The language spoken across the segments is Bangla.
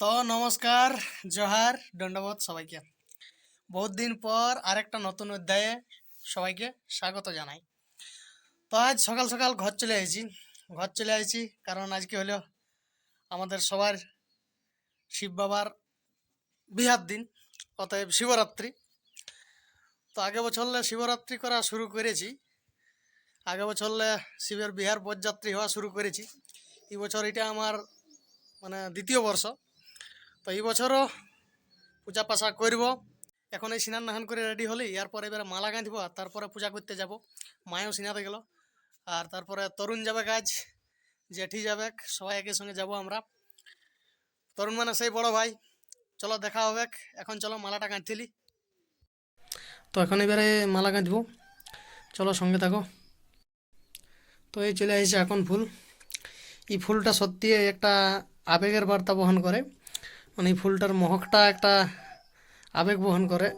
তো নমস্কার, জোহার, দণ্ডবোধ সবাইকে। বহুত দিন পর আরেকটা নতুন অধ্যায়ে সবাইকে স্বাগত জানাই। তো আজ সকাল সকাল ঘর চলে এসেছি ঘর চলে এসেছি কারণ আজকে হলো? আমাদের সবার শিব বাবার বিহার দিন, অতএব শিবরাত্রি। তো আগে বছরলে শিবরাত্রি করা শুরু করেছি। আগে বছরলে শিবের বিহার পদযাত্রী হওয়া শুরু করেছি। এই বছর এটা আমার মানে দ্বিতীয় বর্ষ। তো এই বছরও পূজা পাশা করব। এখন এই স্নান নাহান করে রেডি হলি এরপর এবারে মালা গাঁথব আর তারপরে পূজা করতে যাব। মায়েও সিনাতে গেল। আর তারপরে তরুণ যাবে কাজ, জেঠি যাবে, সবাই একের সঙ্গে যাব আমরা। তরুণ মানে সেই বড় ভাই। চলো দেখা হবে। এখন চলো মালাটা গাঁথিলি। তো এখন এবারে মালা গাঁথব। চলো সঙ্গে থাকো। তো এই চলে আসছে এখন ফুল। এই ফুলটা সত্যি একটা আবেগের বার্তা বহন করে। মানে এই ফুলটার মহকটা একটা আবেগ বহন করে।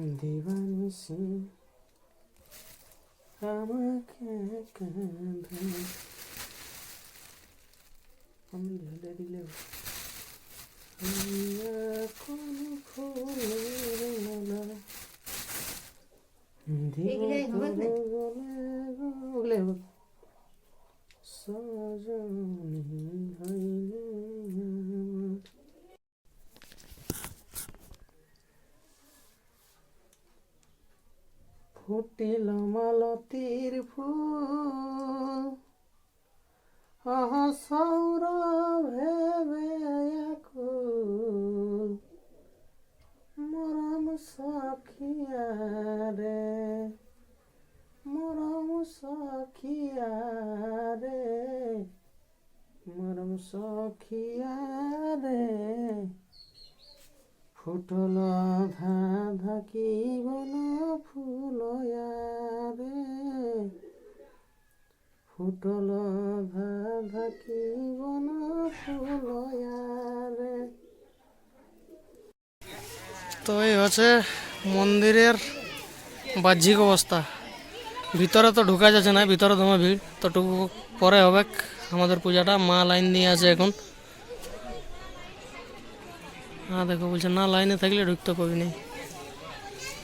আমাকে কাঁদে আমি ঢেলে দিলে আমি এখন ফুলের মালা দিব এগুলাই হবে না? তোর গলে গলে সজনী হইলে আমার ফুটিল মালতীর ফুল। আহ, সৌরভে ব্যাকুল মরম সখিয়া রে মরম সখিয়া রে মরম সখিয়া রে ফুটল ধা ধাকিব ফুটল ধা ধাকিব ফুলয়ারে তো এই হচ্ছে মন্দিরের বাহ্যিক অবস্থা। ভিতরে তো ঢুকা যাচ্ছে না, ভিতরে তোমার ভিড়। তো টুকু পরে হবে, আমাদের পূজাটা মা লাইন দিয়ে আছে এখন। হ্যাঁ দেখো, বলছে না লাইনে থাকলে ঢুকতে পাবি নেই।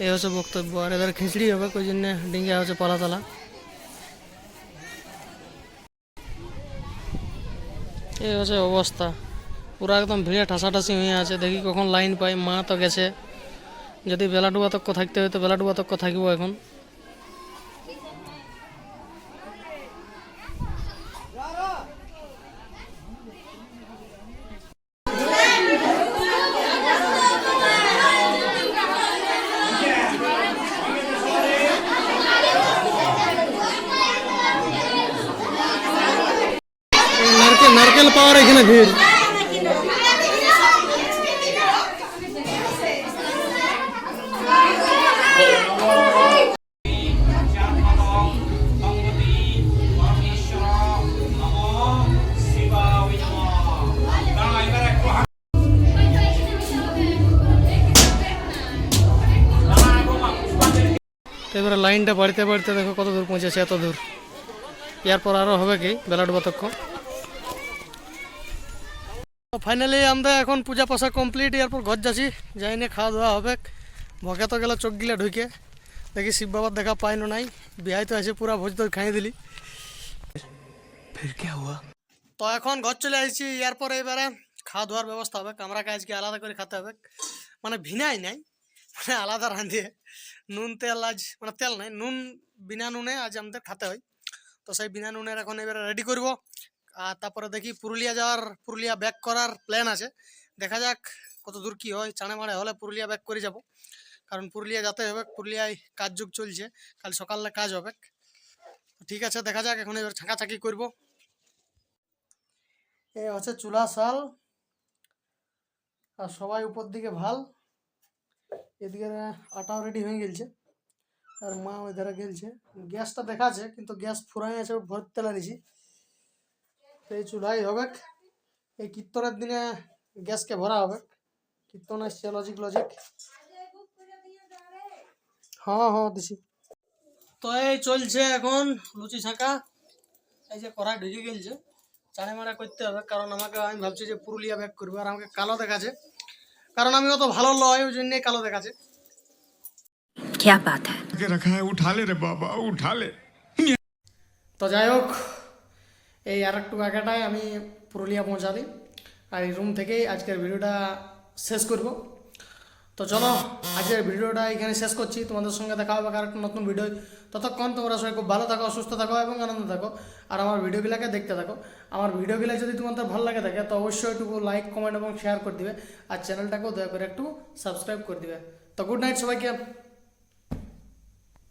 এই হচ্ছে বক্তব্য, আর এদের খিচড়ি হবে ওই জন্য ডিঙ্গা হচ্ছে পালাতলা। এই হচ্ছে অবস্থা। পুরো একদম ভিড়ে ঠাসাঠাসি হয়ে আছে। দেখি কখন লাইন পাই। মা তো গেছে। যদি বেলাডুবা তক্ক থাকতে হয়, তো বেলা ডুবা তক্ক থাকিব এখন। নারকেল পাওয়ার এখানে ভিড়। এবারে লাইনটা বাড়িতে বাড়িতে দেখো কত দূর পৌঁছেছে, এত দূর। এরপর আরও হবে কি বেলা ডুবা ফাইনালি আমরা এখন পূজা পাশা কমপ্লিট এরপর ঘর যাচ্ছি। যাই নিয়ে খাওয়া দাওয়া হবে। ভকে তো গেল চোখ গিলা ঢুকে। দেখি শিব বাবার দেখা পাই না নাই। বিহাই তো আছে পুরা ভোজ তো খাই দিলি। তো এখন ঘর চলে আসছি এরপর এবারে খাওয়া দাওয়ার ব্যবস্থা হবে। কামরাকে আজকে আলাদা করে খেতে হবে? মানে ভিনাই নাই। মানে আলাদা রাঁধিয়ে নুন তেল আজ মানে তেল নাই। নুন বিনা নুনে আজ আমাদের খাতে হয়। তো সেই বিনা নুনের এখন এবারে রেডি করব। আর তারপরে দেখি পুরুলিয়া যাওয়ার, পুরুলিয়া ব্যাক করার প্ল্যান আছে। দেখা যাক কত দূর কী হয়। চাঁড়ে মাড়ে হলে পুরুলিয়া ব্যাক করে যাব। কারণ পুরুলিয়া যেতে হবে। পুরুলিয়ায় কাজ যুগ চলছে। কাল সকালে কাজ হবে। ঠিক আছে, দেখা যাক। এখন এবার ছাঁকাছাঁকি করব। এ হচ্ছে চুলা শাল। আর সবাই উপর দিকে ভালো। এদিকে আটাও রেডি হয়ে গেছে আর মা ওই ধারে গেলছে। গ্যাসটা দেখাচ্ছে, কিন্তু গ্যাস ফুরাই আছে, ভরতে লাগিয়েছি তো এই চুলাই হবে এই কীর্তনের দিনে গ্যাসকে ভরা হবে কীর্তন আসছে লজিক লজিক হ্যাঁ হ্যাঁ দিছি তো এই চলছে এখন লুচি ছাঁকা এই যে কড়াই ঢুকে গেলছে চাড়ে মারা করতে হবে কারণ আমাকে আমি ভাবছি যে পুরুলিয়া ব্যাক করবো আর আমাকে কালো দেখাচ্ছে কারণ আমি অত ভালো লয় ওই জন্যই কালো দেখাচ্ছে क्या बात है के रखा है उठा ले रे बाबा उठा ले তো যাই হোক এই আর একটু আগেটায় আমি পুরুলিয়া পৌঁছালি আর এই রুম থেকেই আজকের ভিডিওটা শেষ করব। তো চলো, আজকের ভিডিওটা এখানে শেষ করছি। তোমাদের সঙ্গে দেখা হবে একটা নতুন ভিডিও ততক্ষণ তোমরা সবাই খুব ভালো থাকো, সুস্থ থাকো এবং আনন্দ থাকো। আর আমার ভিডিওগুলোকে দেখতে থাকো। আমার ভিডিওগুলো যদি তোমাদের ভালো লাগে থাকে, তো অবশ্যই একটু লাইক কমেন্ট এবং শেয়ার করে দিবে। আর চ্যানেলটাকেও দয়া করে একটু সাবস্ক্রাইব করে দিবে। তো গুড নাইট সবাইকে।